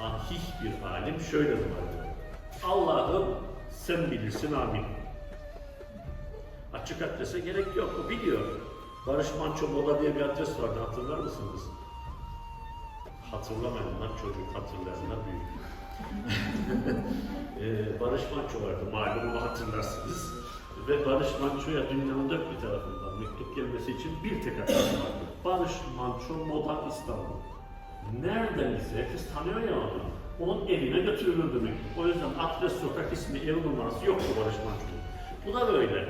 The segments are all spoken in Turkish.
sahih bir alim şöyle duvardı. Allah'ım sen bilirsin amin. Açık adrese gerek yok. O biliyor. Barış Manço Moda diye bir adres vardı. Hatırlar mısınız? Hatırlamayanlar çocuk, hatırlayanlar büyük. Ee, Barış Manço vardı. Malum hatırlarsınız. Ve Barış Manço'ya dünyanın dört bir tarafından mektup gelmesi için bir tek adres vardı. Barış Manço Moda İstanbul. Nereden ise herkes tanıyor ya onu. Onun evine götürülürdü mektup. O yüzden adres, sokak ismi, ev numarası yoktu Barış Manço'nun. Bu da böyle.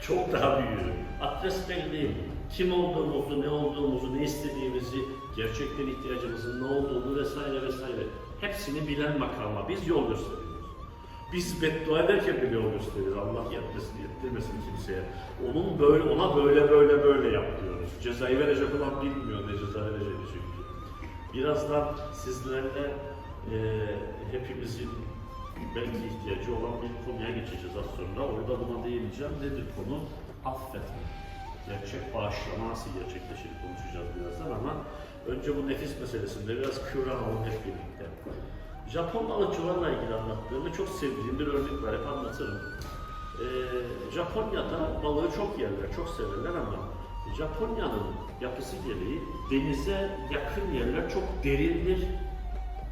Çok daha büyüğü. Adres belli. Kim olduğumuzu, ne olduğumuzu, ne istediğimizi, gerçekten ihtiyacımızın ne olduğunu vesaire vesaire. Hepsini bilen makama biz yol gösteriyoruz. Biz beddua ederken bile yol gösteriyoruz. Allah yapmasın, yettirmesin kimseye. Onun böyle, ona böyle böyle böyle yap diyoruz. Cezayı verecek olan bilmiyor ne ceza vereceğini çünkü. Birazdan sizlerle e, hepimizin belki ihtiyacı olan bir konuya geçeceğiz az sonra. Orada buna değineceğim. Nedir konu? Affetme. Gerçek bağışlama nasıl gerçekleşir konuşacağız birazdan ama önce bu nefis meselesinde biraz kıvranalım hep birlikte. Japon balıkçılarla ilgili anlattığım ve çok sevdiğim bir örnek var. Hep anlatırım. Ee, Japonya'da balığı çok yerler, çok severler ama Japonya'nın yapısı gereği denize yakın yerler çok derindir.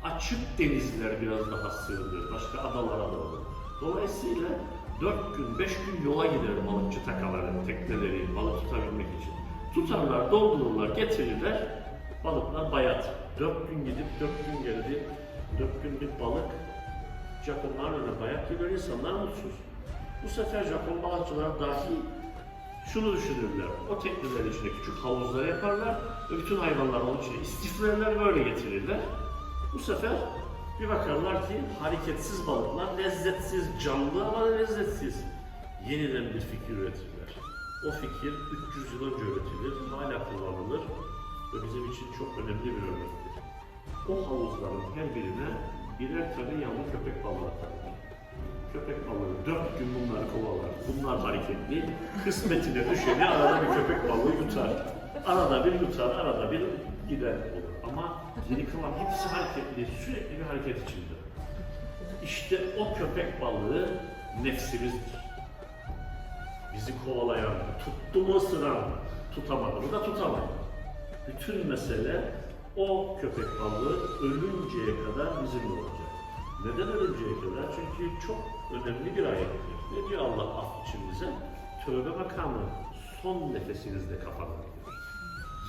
Açık denizler biraz daha sığdır, başka adalara doğru. Dolayısıyla 4 gün, 5 gün yola gider balıkçı takaları, tekneleri balık tutabilmek için. Tutarlar, doldururlar, getirirler, balıklar bayat. 4 gün gidip 4 gün geldi, 4 gün bir balık Japonlar önüne bayat geliyor, insanlar mutsuz. Bu sefer Japon balıkçılar dahi şunu düşünürler. O teknelerin içine küçük havuzlar yaparlar ve bütün hayvanlar onun içine istiflerler böyle getirirler. Bu sefer bir bakarlar ki hareketsiz balıklar lezzetsiz, canlı ama lezzetsiz. Yeniden bir fikir üretirler. O fikir 300 yıl önce üretilir, hala kullanılır ve bizim için çok önemli bir örnektir. O havuzların her birine birer tane yavru köpek balığı atarlar. Köpek balığı dört gün bunları kovalar. Bunlar hareketli. Kısmetine düşeni arada bir köpek balığı yutar. Arada bir yutar, arada bir gider olur. Ama geri kalan hepsi hareketli, sürekli bir hareket içinde. İşte o köpek balığı nefsimizdir. Bizi kovalayan, tuttu mu ısıran, tutamadı mı da tutamayın. Bütün mesele o köpek balığı ölünceye kadar bizimle olacak. Neden ölünceye kadar? Çünkü çok önemli bir ayettir. Ne diyor Allah af için bize? Tövbe makamı son nefesinizde kapanır.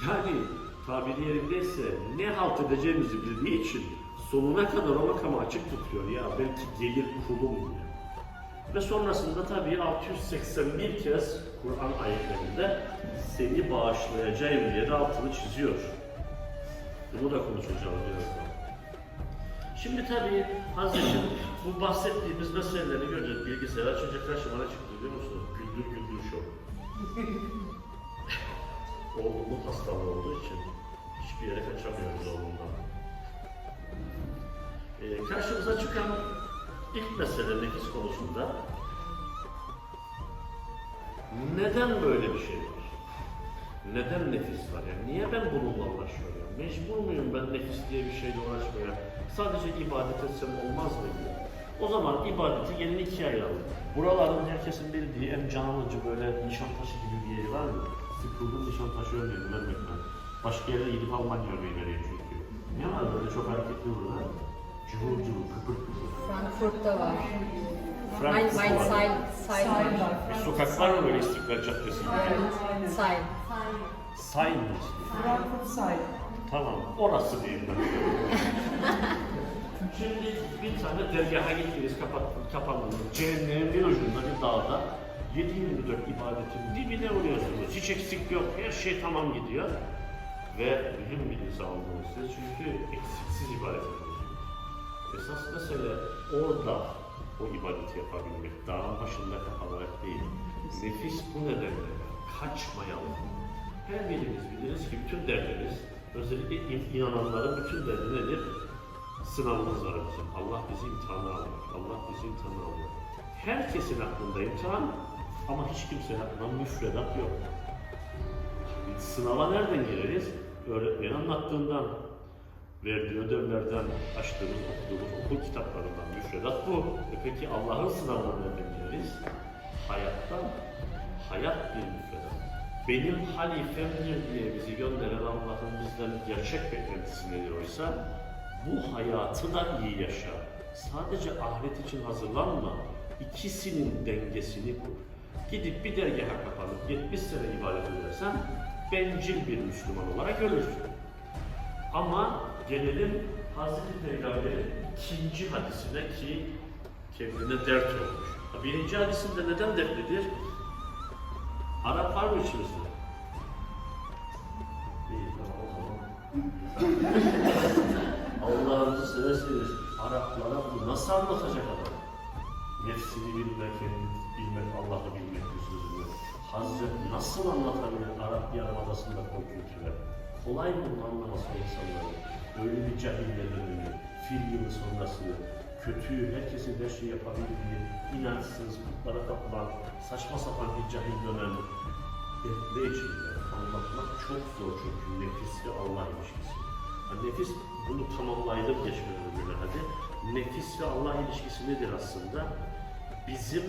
Yani tabiri yerindeyse ne halt edeceğimizi bildiği için sonuna kadar o makamı açık tutuyor. Ya belki gelir kulum diyor. Ve sonrasında tabii 681 kez Kur'an ayetlerinde seni bağışlayacağım diye de altını çiziyor. Bunu da konuşacağız birazdan. Şimdi tabii Hazret'in bu bahsettiğimiz meseleleri göreceğiz. Bilgisayar açınca karşıma ne çıktı biliyor musunuz? Güldür güldür şov. Oğlumun hastalığı olduğu için hiçbir yere kaçamıyoruz oğlumdan. Ee, karşımıza çıkan ilk mesele nefis konusunda neden böyle bir şey var? Neden nefis var? Yani niye ben bununla uğraşıyorum? Mecbur muyum ben nefis diye bir şeyle uğraşmaya? Sadece ibadet etsem olmaz mı? O zaman ibadeti gelin ikiye ayıralım. Buraların herkesin bildiği en canlıcı böyle Nişantaşı gibi bir yeri var mı? Sıkıldım Nişantaşı örneğini vermek ben. Başka yere gidip Almanya örneği vereyim çünkü. Ne var böyle çok hareketli buralar? Cıvıl cıvıl, kıpır kıpır. Frankfurt'ta var. Frankfurt var. Seil, Seil var. Bir sokak var mı böyle İstiklal Caddesi? Seil. Say mı? Frankfurt Say. Tamam, orası diyeyim ben. Şimdi bir tane dergaha gittiniz, kapat, kapandınız. Cehennemin bir ucunda bir dağda 7-24 ibadetin dibine vuruyorsunuz. Hiç eksik yok, her şey tamam gidiyor. Ve mühim bir insan oldunuz siz çünkü eksiksiz ibadet ediyorsunuz. Esas mesele orada o ibadeti yapabilmek, dağın başında kapanarak değil. Nefis bu nedenle kaçmayalım. Her birimiz biliriz ki bütün derdimiz, özellikle in- inananların bütün derdi nedir? Sınavımız var bizim. Allah bizi imtihana alıyor. Allah bizi imtihana alıyor. Herkesin aklında imtihan ama hiç kimsenin aklında müfredat yok. Sınava nereden gireriz? Öğretmenin anlattığından. Verdiği ödevlerden açtığımız, okuduğumuz okul kitaplarından müfredat bu. E peki Allah'ın sınavını nereden biliriz? Hayattan, hayat bir müfredat. Benim halifemdir diye bizi gönderen Allah'ın bizden gerçek beklentisi nedir oysa? Bu hayatı da iyi yaşa. Sadece ahiret için hazırlanma. İkisinin dengesini kur. Gidip bir dergaha kapanıp 70 sene ibadet edersen bencil bir Müslüman olarak ölürsün. Ama gelelim Hazreti Peygamber'in ikinci hadisine ki kendine dert olmuş. Birinci hadisinde neden dertlidir? Arap var mı içimizde? İyi tamam o zaman. Allah'ınızı seversiniz. Araplara bunu nasıl anlatacak adam? Nefsini bilmek, bilmek, Allah'ı bilmek bir sözünü. Hazreti nasıl anlatabilir Arap Yarımadası'nda kültürler? Kolay mı bunu anlaması insanların? Öyle bir cahille dönemi, fil yılı sonrasını, kötüyü, herkesin her şeyi yapabildiği, inançsız, putlara tapılan, saçma sapan bir cahil dönem, dertli içinde anlatmak çok zor çünkü nefis ve Allah ilişkisi. Ha, nefis bunu tamamlayalım geçmeden önce hadi. Nefis ve Allah ilişkisi nedir aslında? Bizim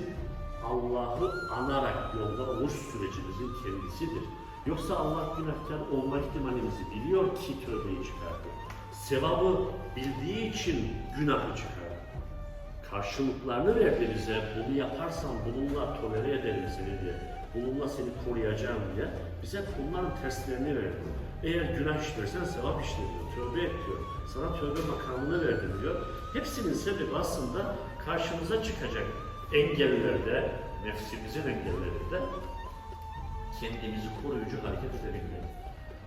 Allah'ı anarak yolda oluş sürecimizin kendisidir. Yoksa Allah günahkar olma ihtimalimizi biliyor ki tövbeyi çıkardı. Sevabı bildiği için günahı çıkardı. Karşılıklarını verdi bize. Bunu yaparsan bununla tolere ederim seni diye. Bununla seni koruyacağım diye. Bize bunların terslerini verdi. Eğer günah işlersen sevap işle diyor. Tövbe et diyor. Sana tövbe makamını verdim diyor. Hepsinin sebebi aslında karşımıza çıkacak engellerde, nefsimizin engellerinde kendimizi koruyucu hareket edebilmek.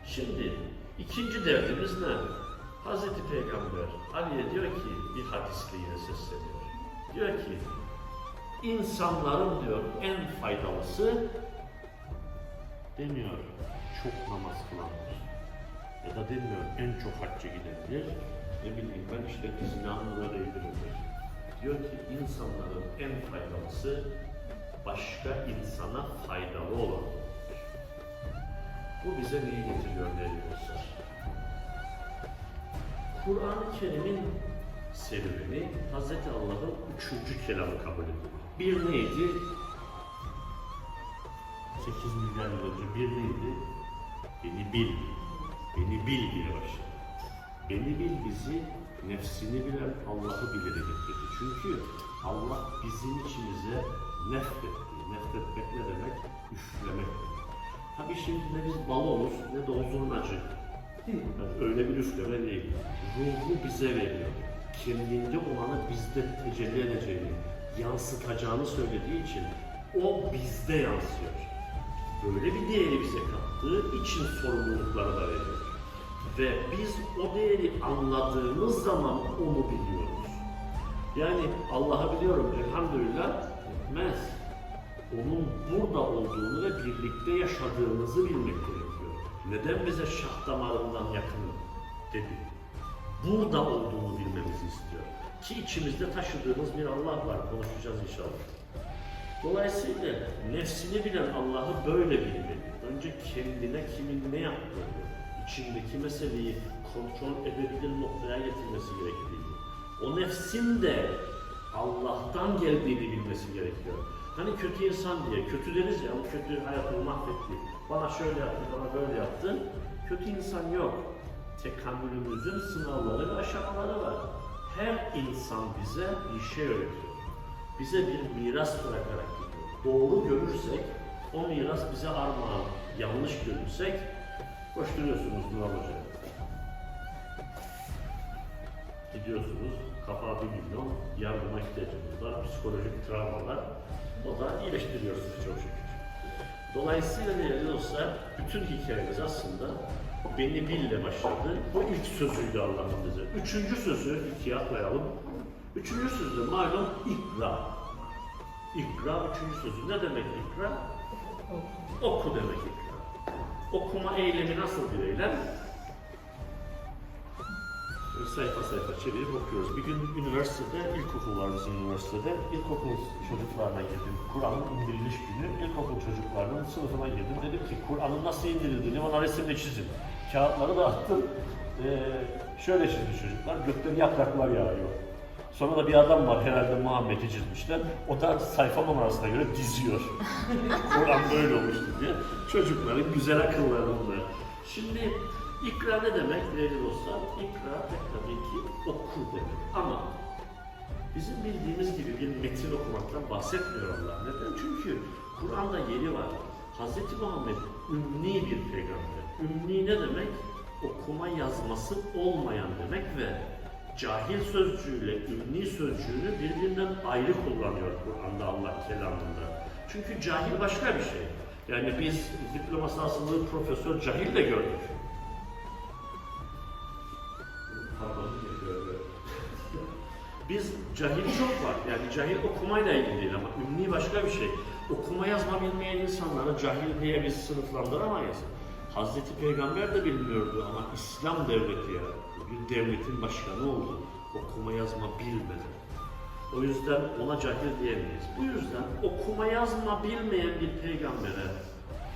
Şimdi ikinci derdimiz ne? Hazreti Peygamber Ali'ye diyor ki bir hadisle yine sesleniyor. Diyor ki insanların diyor en faydalısı demiyor çok namaz kılandır. Ya da demiyor en çok hacca gidendir. Ne bileyim ben işte iznanlılara değdirildir. Diyor ki insanların en faydalısı başka insana faydalı olandır. Bu bize neyi getiriyor değerli dostlar? Kur'an-ı Kerim'in serüveni Hz. Allah'ın üçüncü kelamı kabul edilir. Bir neydi? 8 milyar yıl önce bir neydi? Beni bil. Beni bil diye başladı. Beni bil bizi nefsini bilen Allah'ı bilire getirdi. Çünkü Allah bizim içimize nefretti. Nefretmek ne demek? Üflemek demek. Tabii şimdi ne biz balonuz ne de o zurnacı. Yani öyle bir üfleme değil. Ruhu bize veriyor. Kendinde olanı bizde tecelli edeceğini, yansıtacağını söylediği için o bizde yansıyor. Böyle bir değeri bize kattığı için sorumlulukları da veriyor. Ve biz o değeri anladığımız zaman onu biliyoruz. Yani Allah'ı biliyorum elhamdülillah etmez. Onun burada olduğunu ve birlikte yaşadığımızı bilmek gerekiyor. Neden bize şah damarından yakın dedi? Burada olduğunu bilmemizi istiyor. Ki içimizde taşıdığımız bir Allah var. Konuşacağız inşallah. Dolayısıyla nefsini bilen Allah'ı böyle bilmeli. Önce kendine kimin ne yaptığını, içindeki meseleyi kontrol edebilir noktaya getirmesi gerektiğini, o nefsin de Allah'tan geldiğini bilmesi gerekiyor. Hani kötü insan diye, kötü deriz ya, o kötü hayatını mahvetti, bana şöyle yaptı, bana böyle yaptı. Kötü insan yok. Tekamülümüzün sınavları ve aşamaları var. Her insan bize bir şey öğretiyor. Bize bir miras bırakarak gidiyor. Doğru görürsek, o miras bize armağan. Yanlış görürsek, koşturuyorsunuz Duran Hoca'ya. Gidiyorsunuz, kafa bir milyon, yardıma ihtiyacınız var, psikolojik travmalar. O da iyileştiriyorsunuz çok şükür. Dolayısıyla değerli dostlar, bütün hikayemiz aslında beni bille başladı. Bu ilk sözüydü Allah'ın bize. Üçüncü sözü ikiye atlayalım. Üçüncü sözü malum ikra. İkra üçüncü sözü. Ne demek ikra? Oku demek. Okuma eylemi nasıl bir eylem? Böyle sayfa sayfa çevirip okuyoruz. Bir gün üniversitede, ilkokul var bizim üniversitede. İlkokul çocuklarına girdim. Kur'an'ın indiriliş günü. İlkokul çocuklarının sınıfına girdim. Dedim ki Kur'an'ın nasıl indirildiğini bana resimle çizin. Kağıtları dağıttım. Ee, şöyle çizmiş çocuklar, gökten yapraklar yağıyor. Sonra da bir adam var, herhalde Muhammed'i çizmişler. O da sayfa numarasına göre diziyor. Kur'an böyle olmuştu diye. Çocukların güzel akılları bunlar. Şimdi ikra ne demek değerli dostlar? İkra de tabii ki oku demek. Ama bizim bildiğimiz gibi bir metin okumaktan bahsetmiyor Allah. Neden? Çünkü Kur'an'da yeri var. Hz. Muhammed ümmi bir peygamber. Ümmi ne demek? Okuma yazması olmayan demek ve cahil sözcüğüyle ümmi sözcüğünü birbirinden ayrı kullanıyor Kur'an'da Allah kelamında. Çünkü cahil başka bir şey. Yani biz diploma sahasında profesör cahil de gördük. Gördük. Biz cahil çok var. Yani cahil okumayla ilgili değil ama ümmi başka bir şey. Okuma yazma bilmeyen insanları cahil diye biz sınıflandıramayız. Hazreti Peygamber de bilmiyordu ama İslam devleti yarattı. Bir devletin başkanı oldu. Okuma yazma bilmedi. O yüzden ona cahil diyemeyiz. Bu yüzden okuma yazma bilmeyen bir peygambere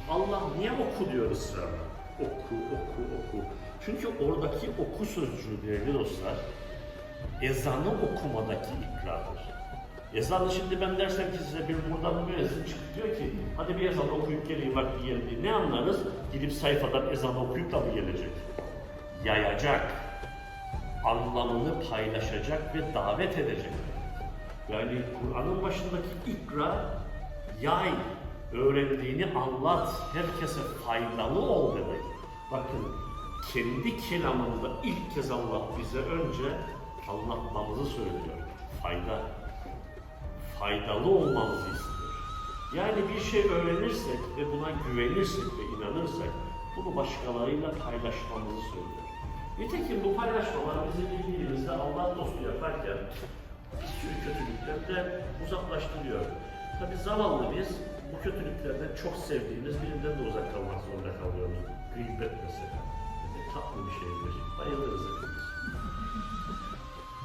Allah niye oku diyor ısrarla? Oku, oku, oku. Çünkü oradaki oku sözcüğü değerli dostlar, ezanı okumadaki ikradır. Ezanı şimdi ben dersem ki size bir buradan müezzin çıkıp diyor ki hadi bir ezan okuyup geleyim vakti geldi. Ne anlarız? Gidip sayfadan ezan okuyup da mı gelecek? Yayacak. Anlamını paylaşacak ve davet edecek. Yani Kur'an'ın başındaki ikra, yay, öğrendiğini anlat, herkese faydalı ol demek. Bakın kendi kelamında ilk kez Allah bize önce anlatmamızı söylüyor. Fayda. Faydalı olmamızı istiyor. Yani bir şey öğrenirsek ve buna güvenirsek ve inanırsak bunu başkalarıyla paylaşmamızı söylüyor. Nitekim bu paylaşmalar bizim bildiğimizde Allah dostu yaparken bir sürü kötülükten de uzaklaştırıyor. Tabi zavallı biz bu kötülüklerden çok sevdiğimiz birinden de uzak kalmak zorunda kalıyoruz. Gıybet mesela. Ne tatlı bir şeydir. Bayılırız hepimiz.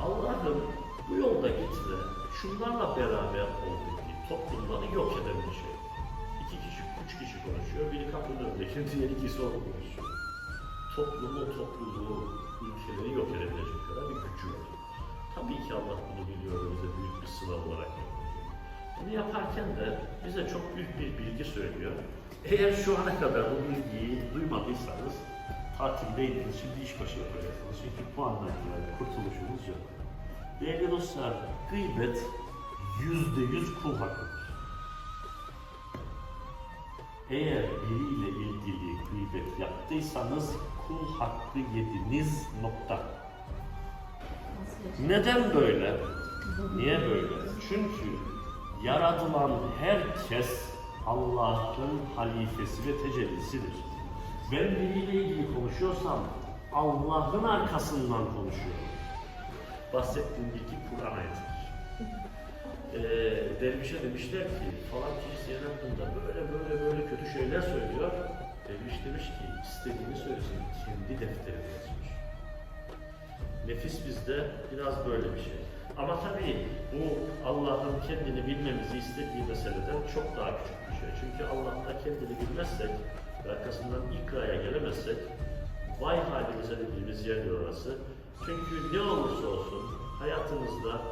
Allah'ım bu yolda gitme, şunlarla beraber dediği toplumları yok eden bir şey. İki kişi, üç kişi konuşuyor, biri kapının önünde, diğer ikisi orada konuşuyor. Toplumu, topluluğu, ülkeleri yok edebilecek kadar bir gücü var. Tabii ki Allah bunu biliyor, bize büyük bir sınav olarak yapıyor. Bunu yaparken de bize çok büyük bir bilgi söylüyor. Eğer şu ana kadar bu bilgiyi duymadıysanız, tatildeydiniz, şimdi işbaşı yapacaksınız. Çünkü bu itibaren kurtuluşunuz yok. Değerli dostlar, gıybet yüzde yüz kul hakkıdır. Eğer biriyle ilgili gıybet yaptıysanız kul hakkı yediniz nokta. Neden böyle? Niye böyle? Çünkü yaratılan herkes Allah'ın halifesi ve tecellisidir. Ben biriyle ilgili konuşuyorsam Allah'ın arkasından konuşuyorum. Bahsettiğim bilgi Kur'an ayetidir. Ee, dervişe demişler ki falan kişi senin hakkında böyle böyle böyle kötü şeyler söylüyor. Derviş demiş ki istediğini söylesin kendi defterine yazmış. Nefis bizde biraz böyle bir şey. Ama tabii bu Allah'ın kendini bilmemizi istediği meseleden çok daha küçük bir şey. Çünkü Allah'ta kendini bilmezsek ve arkasından ikraya gelemezsek vay halimize dediğimiz yer orası. Çünkü ne olursa olsun hayatımızda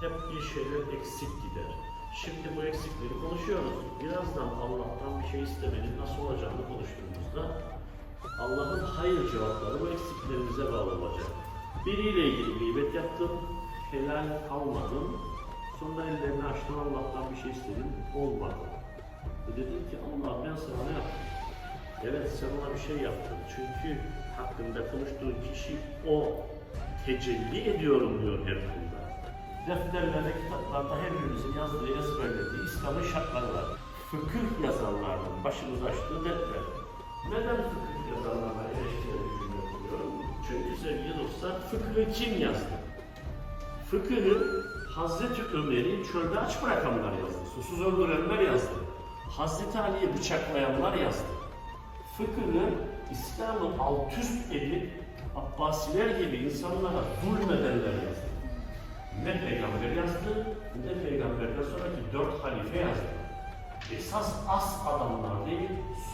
hep bir şeyler eksik gider. Şimdi bu eksikleri konuşuyoruz. Birazdan Allah'tan bir şey istemenin nasıl olacağını konuştuğumuzda Allah'ın hayır cevapları bu eksiklerimize bağlı olacak. Biriyle ilgili gıybet yaptım, helal almadım. Sonra ellerini açtım Allah'tan bir şey istedim, olmadı. E dedim ki Allah ben sana ne yaptım? Evet sen ona bir şey yaptın. Çünkü hakkında konuştuğun kişi o tecelli ediyorum diyor konuda. Defterlerde, kitaplarda her birimizin yazdığı, ezberlediği İslam'ın şartları var. Fıkıh yazarlarının başımız açtığı defter. Neden fıkıh yazarlarına eleştiri kuruyorum? Çünkü sevgili dostlar, fıkıhı kim yazdı? Fıkıhı Hazreti Ömer'i çölde aç bırakanlar yazdı. Susuz öldürenler yazdı. Hazreti Ali'yi bıçaklayanlar yazdı. Fıkıhı İslam'ı alt üst edip Abbasiler gibi insanlara zulmedenler yazdı. Ne peygamber yazdı, ne de peygamberden sonraki dört halife yazdı. Esas as adamlar değil,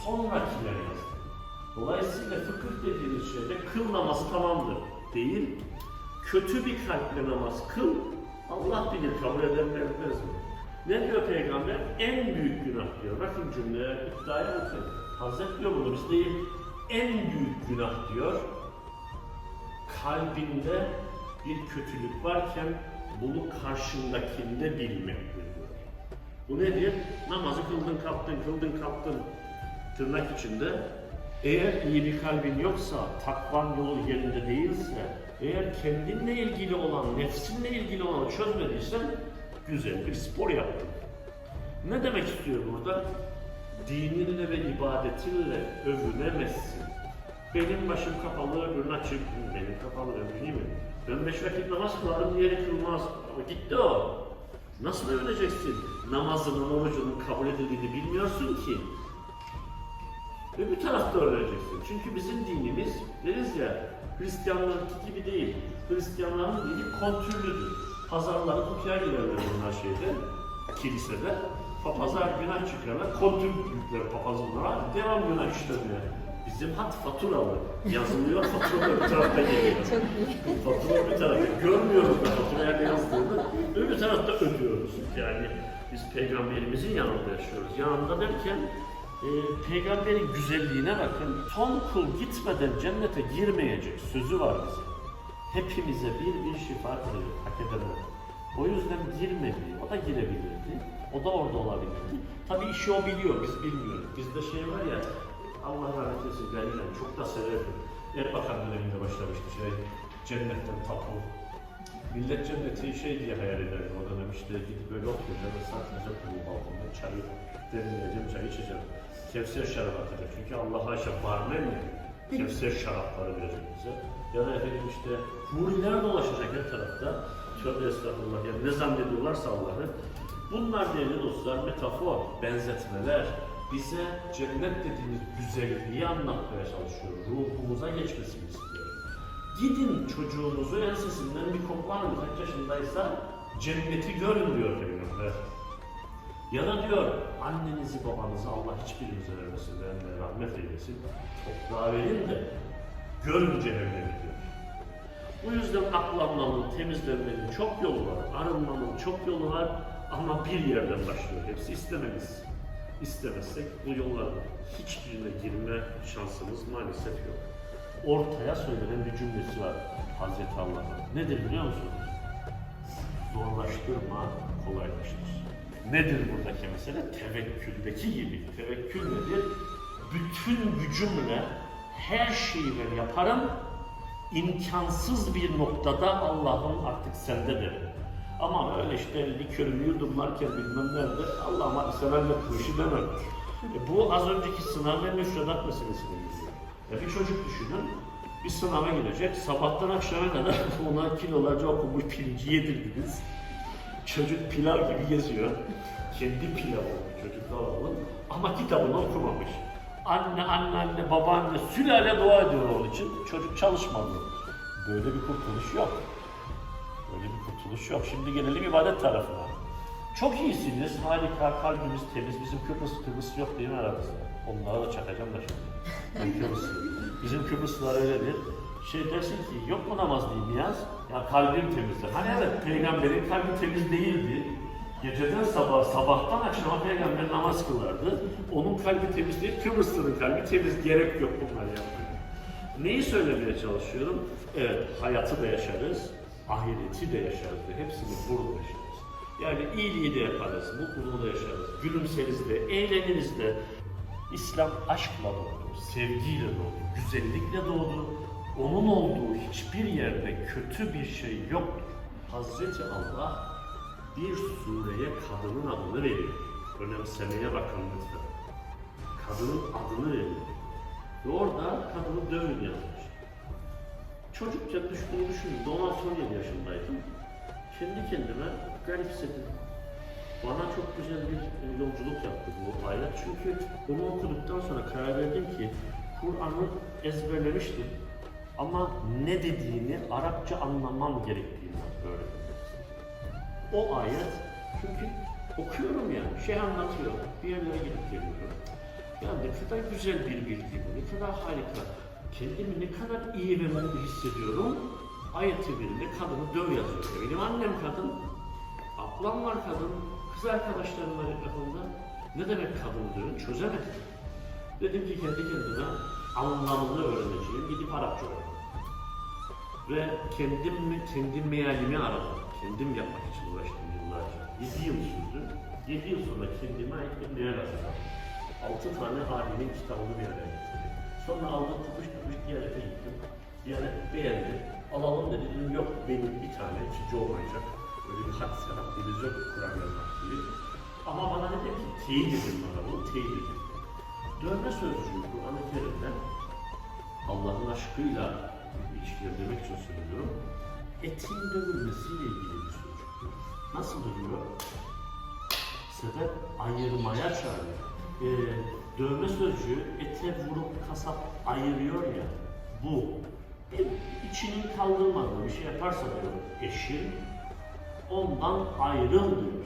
sonrakiler yazdı. Dolayısıyla fıkıh dediğimiz şeyde kıl namazı tamamdır değil. Kötü bir kalple namaz kıl, Allah bilir kabul eder mi etmez mi? Ne diyor Peygamber? En büyük günah diyor. Bakın cümleye iddiaya bakın. Hazret diyor bunu biz değil. En büyük günah diyor. Kalbinde bir kötülük varken bunu karşındakinde bilmektir diyor. Bu nedir? Namazı kıldın kalktın, kıldın kalktın tırnak içinde. Eğer iyi bir kalbin yoksa, takvan yolu yerinde değilse, eğer kendinle ilgili olan, nefsinle ilgili olanı çözmediysen, güzel bir spor yaptın. Ne demek istiyor burada? Dininle ve ibadetinle övünemezsin. Benim başım kapalı, öbürün açık. Benim kapalı, öbürü mi? Ben beş vakit namaz kılarım, diğeri kılmaz. Ama gitti o. Nasıl övüneceksin? Namazının, orucunun kabul edildiğini bilmiyorsun ki. Bir tarafta öğreneceksin. Çünkü bizim dinimiz, deriz ya, Hristiyanlarınki gibi değil. Hristiyanların dini kontürlüdür. Pazarları kutuya girerler bunlar şeyde, kilisede. Papazlar günah çıkarlar, kontür yükler papaz bunlara, devam günah işlemeye. Bizim hat faturalı. Yazılıyor, fatura bir tarafta geliyor. Çok iyi. Fatura bir tarafta. Görmüyoruz da faturaya ne yazdığını. Öbür tarafta ödüyoruz. Yani biz peygamberimizin yanında yaşıyoruz. Yanında derken e, peygamberin güzelliğine bakın. Son kul gitmeden cennete girmeyecek sözü var bize. Hepimize bir bir şifa kılıyor, hak edenler. O yüzden girmedi, o da girebilirdi. O da orada olabilirdi. Tabii işi o biliyor, biz bilmiyoruz. Bizde şey var ya, Allah rahmet eylesin Gayri'yle çok da severdim. Erbakan döneminde başlamıştı şey, cennetten tapu. Millet cenneti şey diye hayal ederdi o dönem işte gidip böyle oturacak ve saklayacak bu balkonda çayı demleyeceğim, çay içeceğim. Kevser şarap atacak çünkü Allah haşa barmen mi? Kevser şarapları verecek bize. Ya da efendim işte huriler dolaşacak her tarafta. Tövbe estağfurullah yani ne zannediyorlarsa Allah'ı. Bunlar değerli dostlar metafor, benzetmeler, bize cennet dediğimiz güzelliği anlatmaya çalışıyor. Ruhumuza geçmesini istiyor. Gidin çocuğunuzu ensesinden bir koklanın kaç yaşındaysa cenneti görün diyor Peygamber. Ya da diyor annenizi babanızı Allah hiçbirinize vermesin, benimle rahmet eylesin. Toprağa verin de görün cehennemi diyor. Bu yüzden aklanmanın, temizlenmenin çok yolu var, arınmanın çok yolu var ama bir yerden başlıyor. Hepsi istememiz. İstemezsek bu yolların hiçbirine girme şansımız maalesef yok. Ortaya söylenen bir cümlesi var Hazreti Allah'ın. Nedir biliyor musunuz? Zorlaştırma, kolaylaştır. Nedir buradaki mesele? Tevekküldeki gibi. Tevekkül nedir? Bütün gücümle her şeyi ben yaparım, imkansız bir noktada Allah'ım artık sende derim. Ama öyle işte likörümü yudumlarken bilmem nerede Allah'ım hadi sen benimle bu işi demem. E bu az önceki sınav ve müfredat meselesine giriyor. Ya bir çocuk düşünün, bir sınava girecek, sabahtan akşama kadar ona kilolarca okunmuş pirinci yedirdiniz. Çocuk pilav gibi geziyor. Kendi pilavı çocuk alalım ama kitabını okumamış. Anne, anneanne, babaanne, sülale dua ediyor onun için. Çocuk çalışmadı. Böyle bir kurtuluş yok. Böyle bir kurtuluş yok. Şimdi gelelim ibadet tarafına. Çok iyisiniz, harika, kalbimiz temiz. Bizim Kıbrıs, Kıbrıs yok değil mi aramızda? Onlara da çakacağım da şimdi. Ben Kıbrıslı. Bizim Kıbrıslılar öyledir. Şey dersin ki, yok mu namaz diyeyim yaz? Ya kalbim temizdir. Hani evet, peygamberin kalbi temiz değildi. Geceden sabah, sabahtan akşama peygamber namaz kılardı. Onun kalbi temiz değil, Kıbrıslı'nın kalbi temiz. Gerek yok bunları yapmaya. Neyi söylemeye çalışıyorum? Evet, hayatı da yaşarız, ahireti de yaşarız ve hepsini burada yaşarız. Yani iyiliği de yaparız, mutluluğu da yaşarız, gülümseriz de, eğleniriz de. İslam aşkla doğdu, sevgiyle doğdu, güzellikle doğdu. Onun olduğu hiçbir yerde kötü bir şey yoktur. Hazreti Allah bir sureye kadının adını veriyor. Önemsemeye bakın lütfen. Kadının adını veriyor. Ve orada kadını dövün yazmış. Çocukken düştüğünü düşündüm. 16-17 yaşındaydım. Kendi kendime garipsedim. Bana çok güzel bir e, yolculuk yaptı bu ayet. Çünkü bunu okuduktan sonra karar verdim ki Kur'an'ı ezberlemiştim. Ama ne dediğini Arapça anlamam gerektiğini öğrendim. O ayet çünkü okuyorum ya, şey anlatıyor, bir yerlere gidip geliyorum. Ya ne kadar güzel bir bilgi bu, ne kadar harika. Kendimi ne kadar iyi ve mutlu hissediyorum. Ayeti kadını döv yazıyor. Benim annem kadın, ablam var kadın, kız arkadaşlarım var etrafımda. Ne demek kadını dövün çözemedim. Dedim ki kendi kendime anlamını öğreneceğim, gidip Arapça öğrendim. Ve kendim, kendi mealimi aradım. Kendim yapmak için uğraştım yıllarca. 7 yıl sürdü. 7 yıl sonra kendime ait bir meal hazırladım. 6 tane alimin kitabını bir araya getirdim. Sonra aldım tıpış tıpış Diyanet'e gittim. Diyanet beğendi. Alalım dedi. Dedim yok benim bir tane ikinci olmayacak. Öyle bir hadis haddimiz yok Kur'an yazmak gibi. Ama bana dedi ki teyit edin bana bunu teyit edin. Dönme sözcüğü Kur'an-ı Kerim'de Allah'ın aşkıyla ilişkilendirmek için söylüyorum. Etin dövülmesiyle ilgili bir sözcüktür. Nasıl dövüyor? Sebep ayırmaya çağırıyor. Ee, dövme sözcüğü ete vurup kasap ayırıyor ya. Bu. Bir içinin kaldırmadığı bir şey yaparsa diyor eşin ondan ayrıl diyor.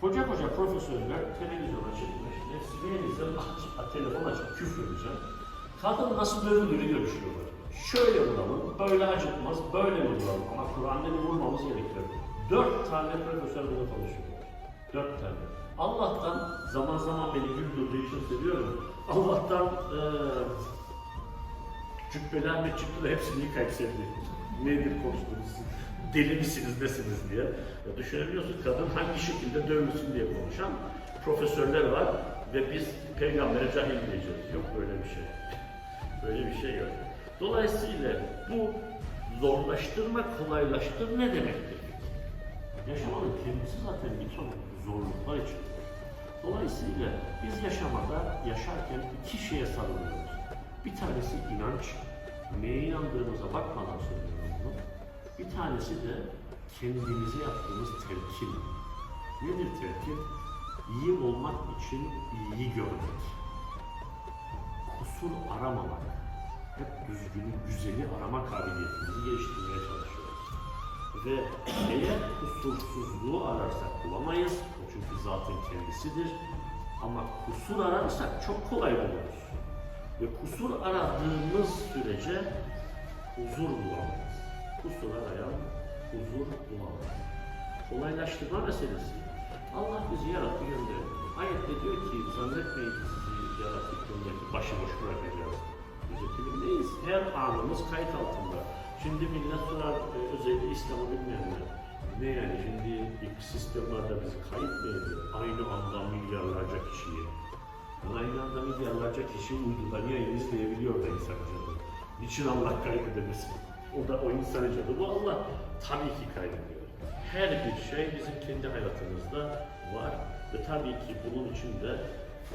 Koca koca profesörler televizyona çıkmış, nefsine elizden aç, telefon açıp küfredeceğim. Kadın nasıl dövülürü görüşüyorlar. Şöyle vuralım, böyle acıtmaz, böyle vuralım ama Kur'an'da bir vurmamız gerekiyor. Dört tane profesör bunu konuşuyorlar. Dört tane. Allah'tan zaman zaman beni güldürdüğü için seviyorum. Allah'tan eee cübbeler ve çıktılar hepsini yıkayıp sevdi. Nedir konuştuğunuz siz? Deli misiniz, nesiniz diye. Ya düşünebiliyorsun kadın hangi şekilde dövülsün diye konuşan profesörler var ve biz peygambere cahil diyeceğiz. Yok böyle bir şey. Böyle bir şey yok. Dolayısıyla bu zorlaştırma, kolaylaştır ne demektir? Yaşamanın kendisi zaten bir ton zorluklar için. Dolayısıyla biz yaşamada yaşarken iki şeye sarılıyoruz. Bir tanesi inanç, neye inandığımıza bakmadan söylüyorum bunu. Bir tanesi de kendimize yaptığımız telkin. Nedir telkin? İyi olmak için iyi görmek. Kusur aramamak. Hep düzgünü, güzeli arama kabiliyetimizi geliştirmeye çalışıyoruz. Ve eğer kusursuzluğu ararsak bulamayız. O çünkü zatın kendisidir. Ama kusur ararsak çok kolay buluruz. Ve kusur aradığımız sürece huzur bulamayız. Kusur arayan huzur bulamaz. Kolaylaştırma meselesi. Allah bizi yarattı gönderdi. Ayette diyor ki zannetmeyin ki sizi yarattıklarındaki başıboş bırakacağız. Biz hepimizdeyiz. Her anımız kayıt altında. Şimdi millet sorar e, özellikle İslam'ı bilmeyenler. Ne yani şimdi ilk sistemlerde bizi kayıt mı ediyor? Aynı anda milyarlarca kişiyi. Aynı anda milyarlarca kişi uydudan yayın izleyebiliyor da insan canı. Niçin Allah kaydedemesin? O da o insan canı. Bu Allah tabii ki kaydediyor. Her bir şey bizim kendi hayatımızda var. Ve tabii ki bunun için de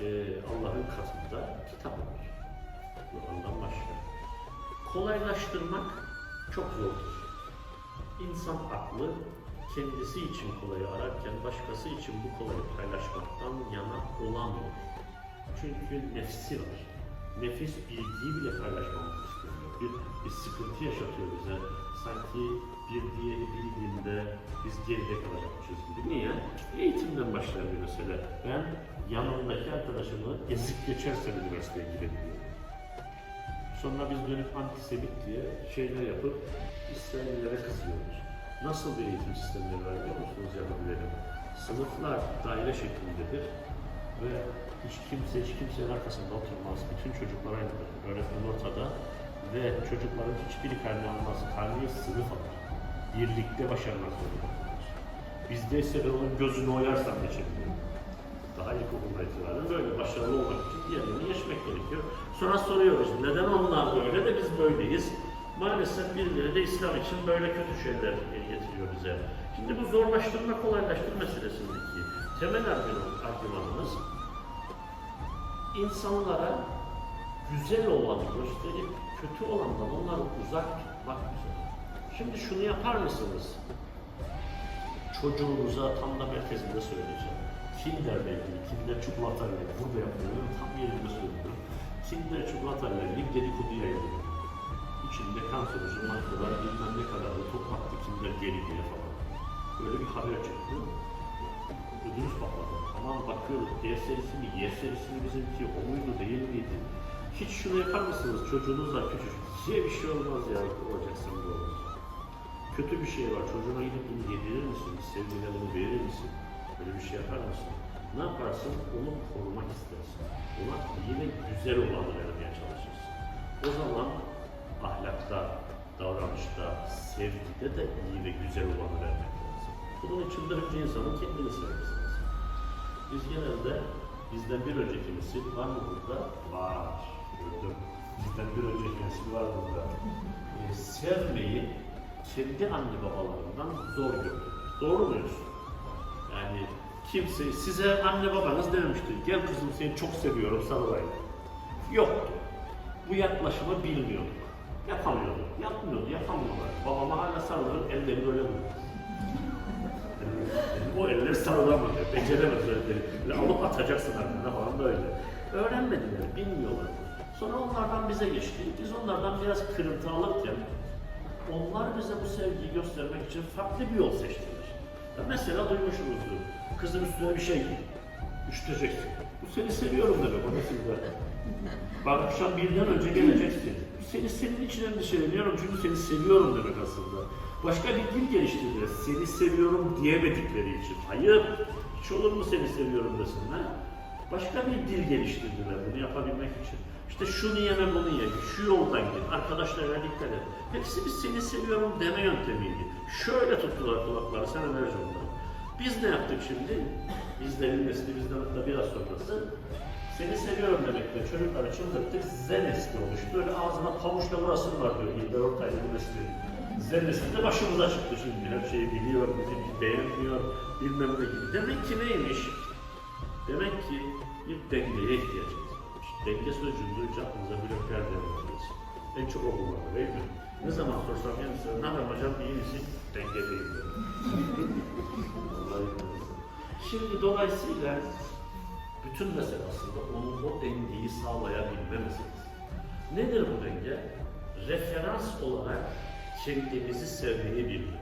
e, Allah'ın katında kitap var. Kur'an'dan başka. Kolaylaştırmak çok zordur. İnsan aklı kendisi için kolayı ararken başkası için bu kolayı paylaşmaktan yana olamıyor. Çünkü nefsi var. Nefis bilgiyi bile paylaşmamızı istemiyor. Bir, bir sıkıntı yaşatıyor bize. Sanki bir diğeri bildiğinde biz geride kalacakmışız gibi. Niye? Eğitimden başlar bir mesele. Ben yanımdaki arkadaşımı ezik geçerse üniversiteye girebiliyorum. Sonra biz dönüp antisemit diye şeyler yapıp İsraillilere kızıyoruz. Nasıl bir eğitim sistemleri var biliyor musunuz Yahudilerin? Sınıflar daire şeklindedir ve hiç kimse hiç kimsenin arkasında oturmaz. Bütün çocuklar aynıdır. Öğretmen ortada ve çocukların hiçbiri karne almaz. Karneyi sınıf alır. Birlikte başarmak zorundadır. Bizde ise ben onun gözünü oyarsam geçebilirim. Daha ilkokulda itibaren böyle başarılı olmak için diğerlerini geçmek gerekiyor. Sonra soruyoruz neden onlar böyle de biz böyleyiz? Maalesef birileri de İslam için böyle kötü şeyler getiriyor bize. Şimdi bu zorlaştırma kolaylaştırma meselesindeki temel argüman- argümanımız insanlara güzel olanı gösterip kötü olandan onları uzak tutmak üzere. Şimdi şunu yapar mısınız? Çocuğunuza tam da merkezinde söyleyeceğim. Kinder'le ilgili, Kinder çikolatayla ilgili, burada yapıyorum, tam yerinde söylüyorum. Kinder çikolatayla ilgili dedikodu yayınlıyor. İçinde kanserojen maddeler bilmem ne kadar da toplattı Kinder geri diye falan. Böyle bir haber çıktı. ödümüz patladı. Tamam bakıyoruz D serisi mi, Y serisi mi bizimki, o muydu değil miydi? Hiç şunu yapar mısınız çocuğunuzla küçük? Size bir şey olmaz ya olacaksın bu olur. Kötü bir şey var çocuğuna gidip bunu yedirir misin? Sevgilerini verir misin? Böyle bir şey yapar mısın? Ne yaparsın? Onu korumak istersin. Ona iyi ve güzel olanı vermeye çalışırsın. O zaman ahlakta, davranışta, sevgide de iyi ve güzel olanı vermek lazım. Bunun için de önce insanın kendini sevmesi lazım. Biz genelde bizden bir önceki nesil var mı burada? Var. Gördüm. Bizden bir önceki nesil var burada. Ee, sevmeyi kendi anne babalarından zor gördüler. Doğru muyuz? Yani kimse size anne babanız dememiştir. Gel kızım seni çok seviyorum sarılayım. Yoktu. Bu yaklaşımı bilmiyorduk. Yapamıyorduk. Yapmıyordu, yapamıyorlar. Babama hala sarılırım, elleri böyle vurur. O eller sarılamadı, beceremez elleri. Alıp atacaksın ardına falan böyle. Öğrenmediler, bilmiyorlar. Sonra onlardan bize geçti. Biz onlardan biraz kırıntı alırken onlar bize bu sevgiyi göstermek için farklı bir yol seçtiler. Mesela duymuşsunuzdur. Kızın üstüne bir şey giy. Üşüteceksin. Bu seni seviyorum demek o nesilde. Bak akşam birden önce geleceksin. Seni senin için endişeleniyorum çünkü seni seviyorum demek aslında. Başka bir dil geliştirdiler. Seni seviyorum diyemedikleri için. Hayır. Hiç olur mu seni seviyorum desinler. Başka bir dil geliştirdiler bunu yapabilmek için. İşte şunu yeme bunu ye, şu yoldan git, arkadaşlarına dikkat et. Hepsi biz seni seviyorum deme yöntemiydi. Şöyle tuttular kulakları senelerce ondan. Biz ne yaptık şimdi? Bizlerin nesli bizden hatta biraz sonrası seni seviyorum demekle çocukları çıldırttık. Zen nesli oluştu. Böyle ağzına pamuçla vurasın var diyor İlber Ortaylı'nın nesli. Zen nesli de başımıza çıktı şimdi. Her şeyi biliyor, bizimki beğenmiyor, bilmem ne gibi. Demek ki neymiş? Demek ki bir dengeye ihtiyacımız varmış. Denge sözcüğünü duyunca aklınıza bloklar devrilmesi. En çok o kullanılır değil mi? Ne zaman sorsam kendisi, ne yapayım hocam iyi misin? Billahi. Şimdi dolayısıyla bütün mesele aslında onun o dengeyi sağlayabilme meselesi. Nedir bu denge? Referans olarak kendimizi sevmeyi bilmek.